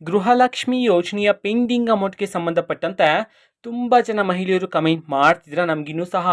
ಗೃಹಲಕ್ಷ್ಮಿ ಯೋಜನೆಯ ಪೆಂಡಿಂಗ್ ಅಮೌಂಟ್ಗೆ ಸಂಬಂಧಪಟ್ಟಂತೆ ತುಂಬ ಜನ ಮಹಿಳೆಯರು ಕಮೆಂಟ್ ಮಾಡ್ತಿದ್ರೆ, ನಮಗಿನ್ನೂ ಸಹ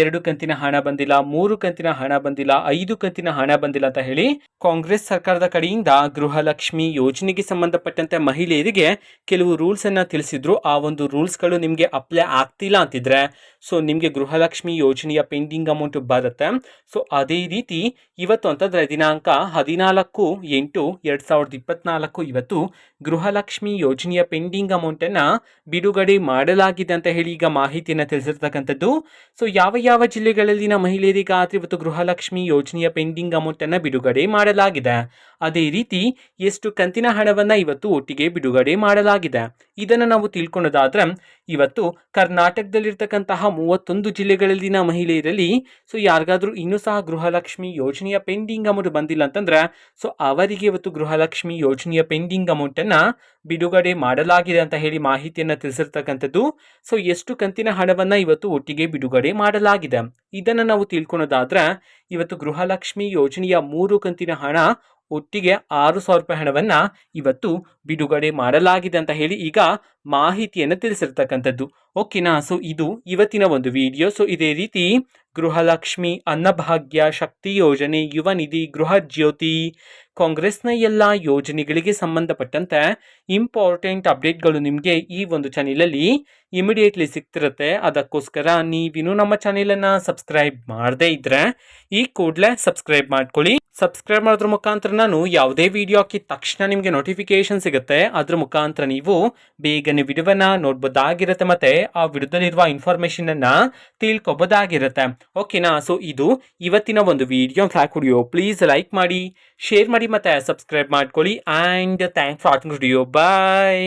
ಎರಡು ಕಂತಿನ ಹಣ ಬಂದಿಲ್ಲ, ಮೂರು ಕಂತಿನ ಹಣ ಬಂದಿಲ್ಲ, ಐದು ಕಂತಿನ ಹಣ ಬಂದಿಲ್ಲ ಅಂತ ಹೇಳಿ ಕಾಂಗ್ರೆಸ್ ಸರ್ಕಾರದ ಕಡೆಯಿಂದ ಗೃಹಲಕ್ಷ್ಮಿ ಯೋಜನೆಗೆ ಸಂಬಂಧಪಟ್ಟಂತೆ ಮಹಿಳೆಯರಿಗೆ ಕೆಲವು ರೂಲ್ಸ್ ಅನ್ನ ತಿಳಿಸಿದ್ರು. ಆ ಒಂದು ರೂಲ್ಸ್ಗಳು ನಿಮಗೆ ಅಪ್ಲೈ ಆಗ್ತಿಲ್ಲ ಅಂತಿದ್ರೆ ಸೊ ನಿಮಗೆ ಗೃಹಲಕ್ಷ್ಮಿ ಯೋಜನೆಯ ಪೆಂಡಿಂಗ್ ಅಮೌಂಟ್ ಬರುತ್ತೆ. ಸೊ ಅದೇ ರೀತಿ ಇವತ್ತು ಅಂತಂದ್ರೆ ದಿನಾಂಕ ಹದಿನಾಲ್ಕು ಎಂಟು ಎರಡ್ ಸಾವಿರದ ಇಪ್ಪತ್ನಾಲ್ಕು, ಇವತ್ತು ಗೃಹಲಕ್ಷ್ಮಿ ಯೋಜನೆಯ ಪೆಂಡಿಂಗ್ ಅಮೌಂಟನ್ನು ಬಿಡುಗಡೆ ಮಾಡಲಾಗಿದೆ. ಅಂತ ಹೇಳಿ ಈಗ ಮಾಹಿತಿಯನ್ನು ತಿಳಿಸಿರ್ತಕ್ಕಂಥದ್ದು. ಸೊ ಯಾವ ಯಾವ ಜಿಲ್ಲೆಗಳಲ್ಲಿನ ಮಹಿಳೆಯರಿಗಾದ್ರೆ ಇವತ್ತು ಗೃಹಲಕ್ಷ್ಮಿ ಯೋಜನೆಯ ಪೆಂಡಿಂಗ್ ಅಮೌಂಟನ್ನು ಬಿಡುಗಡೆ ಮಾಡಲಾಗಿದೆ? ಅದೇ ರೀತಿ ಎಷ್ಟು ಕಂತಿನ ಹಣವನ್ನು ಇವತ್ತು ಒಟ್ಟಿಗೆ ಬಿಡುಗಡೆ ಮಾಡಲಾಗಿದೆ. ಇದನ್ನು ನಾವು ತಿಳ್ಕೊಳ್ಳೋದಾದ್ರೆ ಇವತ್ತು ಕರ್ನಾಟಕದಲ್ಲಿರ್ತಕ್ಕಂತಹ ಮೂವತ್ತೊಂದು ಜಿಲ್ಲೆಗಳಲ್ಲಿನ ಮಹಿಳೆಯರಲ್ಲಿ ಸೊ ಯಾರಿಗಾದರೂ ಇನ್ನೂ ಸಹ ಗೃಹಲಕ್ಷ್ಮಿ ಯೋಜನೆಯ ಪೆಂಡಿಂಗ್ ಅಮೌಂಟ್ ಬಂದಿಲ್ಲ ಅಂತಂದ್ರೆ ಸೊ ಅವರಿಗೆ ಇವತ್ತು ಗೃಹಲಕ್ಷ್ಮಿ ಯೋಜನೆಯ ಪೆಂಡಿಂಗ್ ಅಮೌಂಟನ್ನು ಬಿಡುಗಡೆ ಮಾಡಲಾಗಿದೆ ಅಂತ ಹೇಳಿ ಮಾಹಿತಿಯನ್ನು ತಿಳಿಸಿರ್ತಕ್ಕಂಥದ್ದು. ಸೊ ಎಷ್ಟು ಕಂತಿನ ಹಣವನ್ನು ಇವತ್ತು ಒಟ್ಟಿಗೆ ಬಿಡುಗಡೆ ಮಾಡಲಾಗಿದೆ. ಇದನ್ನು ನಾವು ತಿಳ್ಕೊಳೋದಾದ್ರೆ ಇವತ್ತು ಗೃಹಲಕ್ಷ್ಮಿ ಯೋಜನೆಯ ಮೂರು ಕಂತಿನ ಹಣ ಒಟ್ಟಿಗೆ ಆರು ಸಾವಿರ ರೂಪಾಯಿ ಹಣವನ್ನು ಇವತ್ತು ಬಿಡುಗಡೆ ಮಾಡಲಾಗಿದೆ ಅಂತ ಹೇಳಿ ಈಗ ಮಾಹಿತಿಯನ್ನು ತಿಳಿಸಿರ್ತಕ್ಕಂಥದ್ದು. ಓಕೆನಾ ಸೊ ಇದು ಇವತ್ತಿನ ಒಂದು ವಿಡಿಯೋ ಸೊ ಇದೇ ರೀತಿ ಗೃಹಲಕ್ಷ್ಮಿ ಅನ್ನಭಾಗ್ಯ ಶಕ್ತಿ ಯೋಜನೆ ಯುವ ನಿಧಿ ಗೃಹ ಜ್ಯೋತಿ ಕಾಂಗ್ರೆಸ್ನ ಎಲ್ಲ ಯೋಜನೆಗಳಿಗೆ ಸಂಬಂಧಪಟ್ಟಂತೆ ಇಂಪಾರ್ಟೆಂಟ್ ಅಪ್ಡೇಟ್ಗಳು ನಿಮಗೆ ಈ ಒಂದು ಚಾನೆಲಲ್ಲಿ ಇಮಿಡಿಯೇಟ್ಲಿ ಸಿಗ್ತಿರುತ್ತೆ. ಅದಕ್ಕೋಸ್ಕರ ನೀವಿನ್ನೂ ನಮ್ಮ ಚಾನೆಲನ್ನು ಸಬ್ಸ್ಕ್ರೈಬ್ ಮಾಡದೇ ಇದ್ದರೆ ಈ ಕೂಡಲೇ ಸಬ್ಸ್ಕ್ರೈಬ್ ಮಾಡ್ಕೊಳ್ಳಿ. ಸಬ್ಸ್ಕ್ರೈಬ್ ಮಾಡೋದ್ರ ಮುಖಾಂತರ ನಾನು ಯಾವುದೇ ವಿಡಿಯೋ ಹಾಕಿದ ತಕ್ಷಣ ನಿಮಗೆ ನೋಟಿಫಿಕೇಶನ್ ಸಿಗುತ್ತೆ. ಅದ್ರ ಮುಖಾಂತರ ನೀವು ಬೇಗನೆ ವಿಡಿಯೋವನ್ನ ನೋಡ್ಬೋದಾಗಿರುತ್ತೆ ಮತ್ತೆ ಆ ವಿಡಿಯೋದಲ್ಲಿರುವ ಇನ್ಫಾರ್ಮೇಶನ್ ಅನ್ನ ತಿಳ್ಕೊಬೋದಾಗಿರುತ್ತೆ. ಓಕೆನಾ? ಸೊ ಇದು ಇವತ್ತಿನ ಒಂದು video. Vlog video please like ಮಾಡಿ, ಶೇರ್ ಮಾಡಿ. ಮತ್ತೆ ಸಬ್ಸ್ಕ್ರೈಬ್ ಮಾಡ್ಕೊಳ್ಳಿ and thanks for watching video bye